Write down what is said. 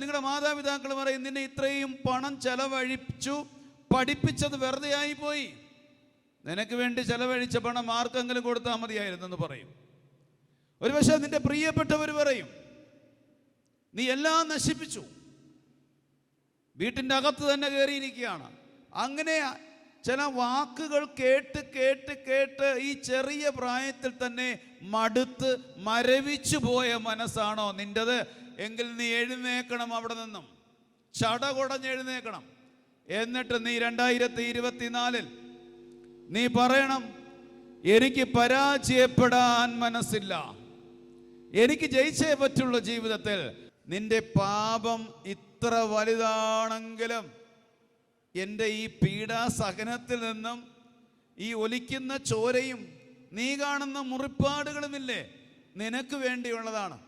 നിങ്ങളുടെ മാതാപിതാക്കൾ പറയും നിന്നെ ഇത്രയും പണം ചെലവഴിച്ചു പഠിപ്പിച്ചത് വെറുതെ ആയിപ്പോയി നിനക്ക് വേണ്ടി ചെലവഴിച്ച പണം ആർക്കെങ്കിലും കൊടുത്താൽ മതിയായിരുന്നെന്ന് പറയും. ഒരുപക്ഷെ നിന്റെ പ്രിയപ്പെട്ടവർ പറയും നീ എല്ലാം നശിപ്പിച്ചു. വീട്ടിന്റെ അകത്ത് തന്നെ കയറിയിരിക്കുകയാണ് അങ്ങനെ ചില വാക്കുകൾ കേട്ട് കേട്ട് കേട്ട് ഈ ചെറിയ പ്രായത്തിൽ തന്നെ മടുത്ത് മരവിച്ചു പോയ മനസ്സാണോ നിന്റെത്? എങ്കിൽ നീ എഴുന്നേക്കണം അവിടെ നിന്നും. ചടകുടഞ്ഞ് എഴുന്നേക്കണം എന്നിട്ട് നീ രണ്ടായിരത്തി ഇരുപത്തിനാലിൽ നീ പറയണം എനിക്ക് പരാജയപ്പെടാൻ മനസ്സില്ല. എനിക്ക് ജയിച്ചേ പറ്റുള്ളൂ ജീവിതത്തിൽ. നിന്റെ പാപം ഇത്ര വലുതാണെങ്കിലും എന്റെ ഈ പീഡാസഹനത്തിൽ നിന്നും ഈ ഒലിക്കുന്ന ചോരയും നീ കാണുന്ന മുറിപ്പാടുകളുമില്ലേ? നിനക്ക് വേണ്ടിയുള്ളതാണ്.